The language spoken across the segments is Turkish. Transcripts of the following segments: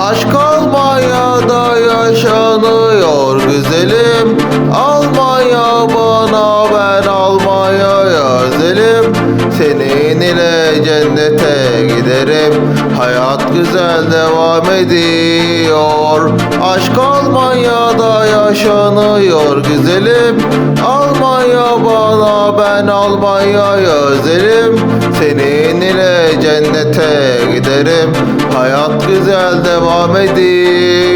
Aşk Almanya'da yaşanıyor güzelim. Almanya bana ben Almanya'ya özelim. Senin ile cennete giderim. Hayat güzel devam ediyor. Aşk Almanya'da yaşanıyor güzelim. Almanya bana ben Almanya'ya özelim Senin ile cennete giderim. Hayat güzel devam ediyor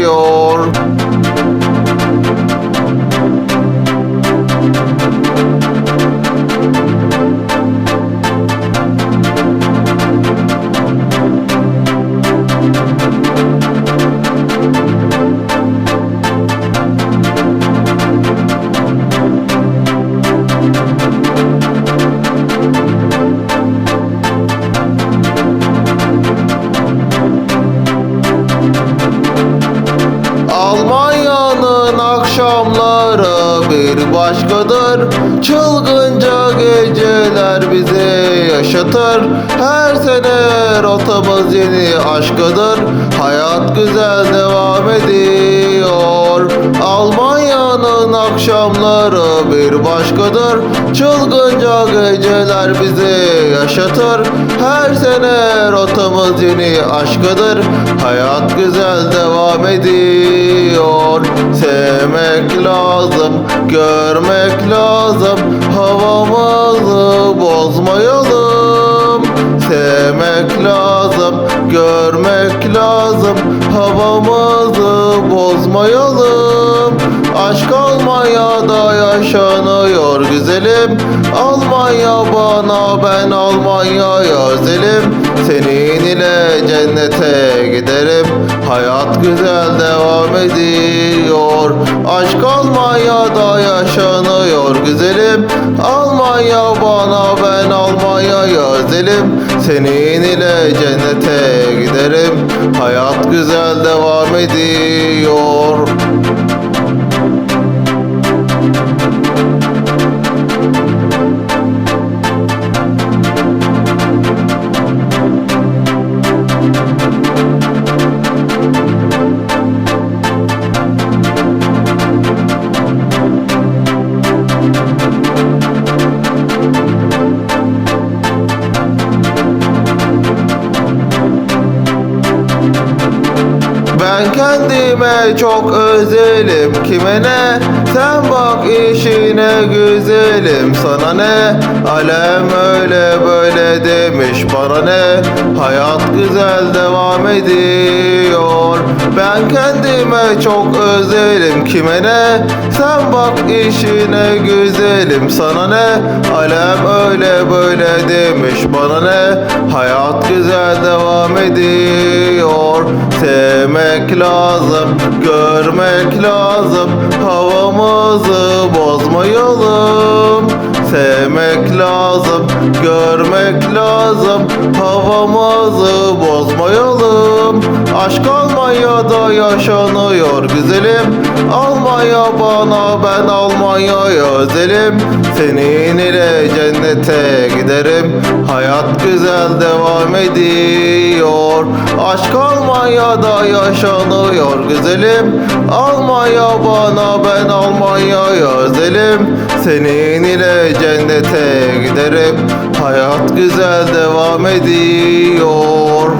bir başkadır Çılgınca geceler bizi yaşatır. Her sene rotamız yeni aşkadır Hayat güzel akşamları bir başkadır. Çılgınca geceler bizi yaşatır. Her sene rotamız yeni aşkadır Hayat güzel devam ediyor. Sevmek lazım, görmek lazım. Havamızı bozmayalım. Sevmek lazım, görmek lazım. Havamızı bozmayalım Aşk Almanya'da yaşanıyor güzelim. Almanya bana ben Almanya'ya özelim. Senin ile cennete giderim. Hayat güzel devam ediyor. Aşk Almanya'da yaşanıyor güzelim. Almanya bana ben Almanya'ya özelim. Senin ile cennete giderim. Hayat güzel devam ediyor Ben kendime çok özelim. Kime ne? Sen bak işine güzelim. Sana ne? Alem öyle böyle demiş. Bana ne? Hayat güzel devam ediyor. Ben kendime çok özelim. Kime ne? Sen bak işine güzelim. Sana ne? Alem öyle böyle demiş. Bana ne? Hayat güzel devam ediyor. Sevmek lazım, görmek lazım. Havamızı bozmayalım. Sevmek lazım, görmek lazım. Havamızı bozmayalım. Aşk Almanya'da yaşanıyor güzelim. Almanya bana ben Almanya'ya özelim. Senin ile cennete giderim. Hayat güzel devam ediyor. Aşk Almanya'da yaşanıyor güzelim. Almanya bana ben Almanya'ya özelim Senin ile cennete giderim. Hayat güzel devam ediyor